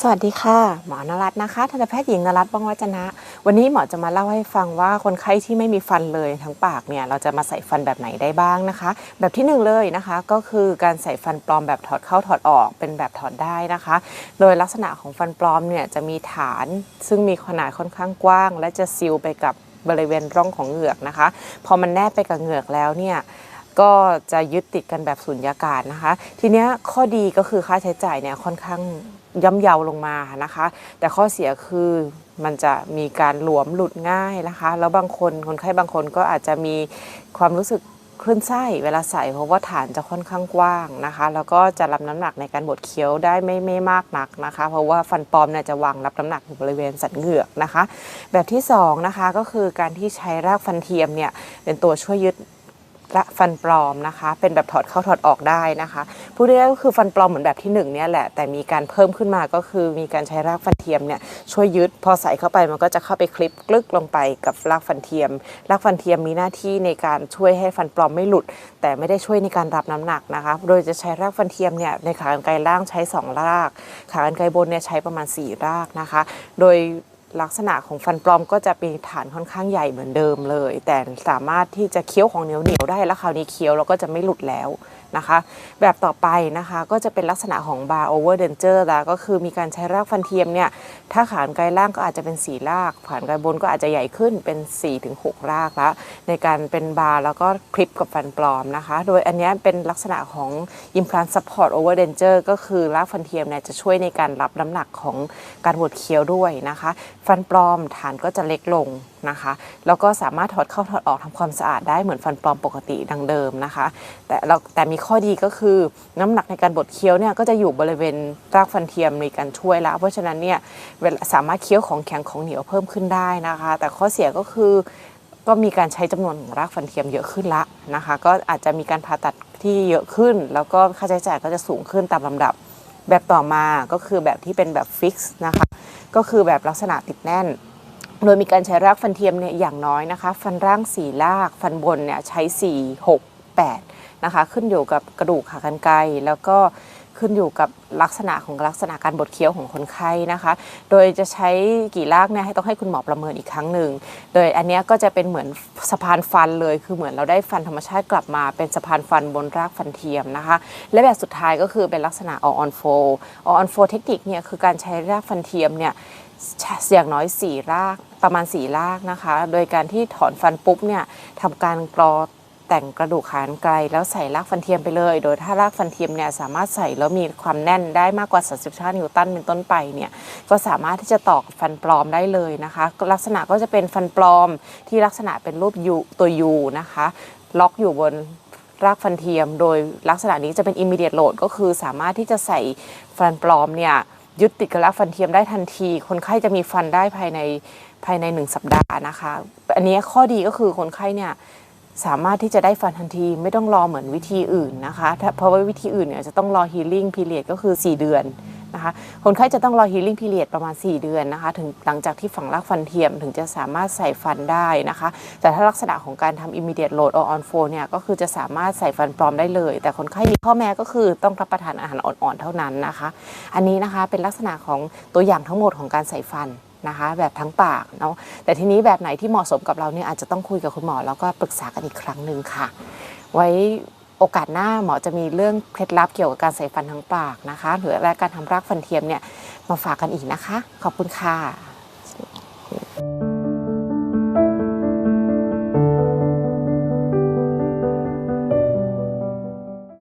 สวัสดีค่ะ หมอนรัตน์นะคะทันตแพทย์หญิงนรัตน์บ้องวัจนะ วันนี้หมอจะมาเล่าให้ฟังว่าคนไข้ที่ไม่มีฟันเลยทั้งปากเนี่ยเราจะมาใส่ฟันแบบไหนได้บ้างนะคะ แบบที่หนึ่งเลยนะคะ ก็คือการใส่ฟันปลอมแบบถอดเข้าถอดออกเป็นแบบถอดได้นะคะ โดยลักษณะของฟันปลอมเนี่ยจะมีฐาน ซึ่งมีขนาดค่อนข้างกว้าง และจะซีลไปกับบริเวณร่องของเหงือกนะคะ พอมันแนบไปกับเหงือกแล้วเนี่ย ก็จะยึดติดกันแบบสุญญากาศนะคะ ทีนี้ข้อดีก็คือค่าใช้จ่ายเนี่ยค่อนข้างย่ำเยาลงมานะคะ แต่ข้อเสียคือมันจะมีการหลวมหลุดง่ายนะคะ แล้วบางคนคนไข้บางคนก็อาจจะมีความรู้สึกคลื่นไส้เวลาใส่เพราะว่าฐานจะค่อนข้างกว้างนะคะ แล้วก็จะรับน้ำหนักในการบดเคี้ยวได้ไม่ไม่มากนักนะคะ เพราะว่าฟันปลอมเนี่ยจะวางรับน้ำหนักอยู่บริเวณสันเหงือกนะคะ แบบที่สองนะคะก็คือการที่ใช้รากฟันเทียมเนี่ยเป็นตัวช่วยยึด และฟันปลอมนะคะ เป็นแบบถอดเข้าถอดออกได้นะคะพูดง่ายๆก็คือฟันปลอมเหมือนแบบที่หนึ่งเนี่ยแหละ แต่มีการเพิ่มขึ้นมาก็คือมีการใช้รากฟันเทียมเนี่ยช่วยยึดพอใส่เข้าไปมันก็จะเข้าไปคลิปกลึกลงไปกับรากฟันเทียม รากฟันเทียมมีหน้าที่ในการช่วยให้ฟันปลอมไม่หลุด แต่ไม่ได้ช่วยในการรับน้ำหนักนะคะ โดยจะใช้รากฟันเทียมเนี่ยในขากรรไกรล่างใช้สองราก ขากรรไกรบนเนี่ยใช้ประมาณสี่รากนะคะ โดย ลักษณะของฟันปลอมก็จะเป็นฐานค่อนข้างใหญ่เหมือนเดิมเลย แต่สามารถที่จะเคี้ยวของเหนียวเหนียวๆได้แล้วคราวนี้เคี้ยวแล้วก็จะไม่หลุดแล้วนะคะ แบบต่อไปนะคะก็จะเป็นลักษณะของ bar over denture แล้วก็คือมีการใช้รากฟันเทียมเนี่ย ถ้าขานไกลล่างก็อาจจะเป็น4ราก ขานไกลบนก็อาจจะใหญ่ขึ้นเป็น4-6รากละในการเป็นบาร์แล้วก็คลิปกับฟันปลอมนะคะ โดยอันนี้เป็นลักษณะของ implant support over denture ก็คือรากฟันเทียมเนี่ยจะช่วยในการรับน้ำหนักของการบดเคี้ยวด้วยนะคะ ฟันปลอมฐานก็จะเล็กลงนะคะ แล้วก็สามารถถอดเข้าถอดออกทำความสะอาดได้เหมือนฟันปลอมปกติดังเดิมนะคะ แต่เราแต่มีข้อดีก็คือน้ำหนักในการบดเคี้ยวเนี่ยก็จะอยู่บริเวณรากฟันเทียมในการช่วยแล้วเพราะฉะนั้นเนี่ยสามารถเคี้ยวของแข็งของเหนียวเพิ่มขึ้นได้นะคะ แต่ข้อเสียก็คือก็มีการใช้จำนวนของรากฟันเทียมเยอะขึ้นละนะคะ ก็อาจจะมีการผ่าตัดที่เยอะขึ้น แล้วก็ค่าใช้จ่ายก็จะสูงขึ้นตามลำดับ แบบต่อมาก็คือแบบที่เป็นแบบฟิกซ์นะคะ ก็คือแบบลักษณะติดแน่น โดยมีการใช้รากฟันเทียมเนี่ยอย่างน้อยนะคะ ฟันร่างสี่รากฟันบนเนี่ยใช้ 4 6 8 นะคะ ขึ้นอยู่กับกระดูกขากรรไกรแล้วก็ ขึ้นอยู่กับลักษณะของลักษณะการบดเคี้ยวของคนไข้นะคะ โดยจะใช้กี่รากเนี่ยให้ต้องให้คุณหมอประเมินอีกครั้งหนึ่ง โดยอันนี้ก็จะเป็นเหมือนสะพานฟันเลย คือเหมือนเราได้ฟันธรรมชาติกลับมาเป็นสะพานฟันบนรากฟันเทียมนะคะ และแบบสุดท้ายก็คือเป็นลักษณะ all on four all on four เทคนิคเนี่ยคือการใช้รากฟันเทียมเนี่ยอย่างน้อย4รากประมาณ4รากนะคะ โดยการที่ถอนฟันปุ๊บเนี่ยทำการกรอ แต่งกระดูกขานไกลแล้วใส่รากฟันเทียมไปเลย โดยถ้ารากฟันเทียมเนี่ยสามารถใส่แล้วมีความแน่นได้มากกว่า 35 นิวตันเป็นต้นไปเนี่ยก็สามารถที่จะตอกฟันปลอมได้เลยนะคะ ลักษณะก็จะเป็นฟันปลอมที่ลักษณะเป็นรูปยูตัวยูนะคะ ล็อกอยู่บนรากฟันเทียม โดยลักษณะนี้จะเป็น immediate load ก็คือสามารถที่จะใส่ฟันปลอมเนี่ยยึดติดกับรากฟันเทียมได้ทันที คนไข้จะมีฟันได้ภายในภายในหนึ่งสัปดาห์นะคะ อันนี้ข้อดีก็คือคนไข้เนี่ย สามารถที่จะได้ฟันทันทีไม่ต้องรอเหมือนวิธีอื่นนะคะเพราะว่าวิธีอื่นเนี่ยจะต้องรอ healing period ก็คือ 4 เดือนนะคะคนไข้จะต้องรอ healing period ประมาณ 4 เดือนนะคะถึงหลังจากที่ฝังรากฟันเทียมถึงจะสามารถใส่ฟันได้นะคะ แต่ถ้าลักษณะของการทำ immediate load or on flow เนี่ยก็คือจะสามารถใส่ฟันปลอมได้เลย แต่คนไข้มีข้อแม้ก็คือต้องรับประทานอาหารอ่อนๆเท่านั้นนะคะ อันนี้นะคะเป็นลักษณะของตัวอย่างทั้งหมดของการใส่ฟัน นะคะ แบบทั้งปากเนาะแต่ทีนี้แบบไหนที่เหมาะสมกับเราเนี่ยอาจจะต้องคุยกับคุณหมอแล้วก็ปรึกษากันอีกครั้งหนึ่งค่ะ ไว้โอกาสหน้าหมอจะมีเรื่องเคล็ดลับเกี่ยวกับการใส่ฟันทั้งปากนะคะ หรือและการทำรากฟันเทียมเนี่ยมาฝากกันอีกนะคะ ขอบคุณค่ะ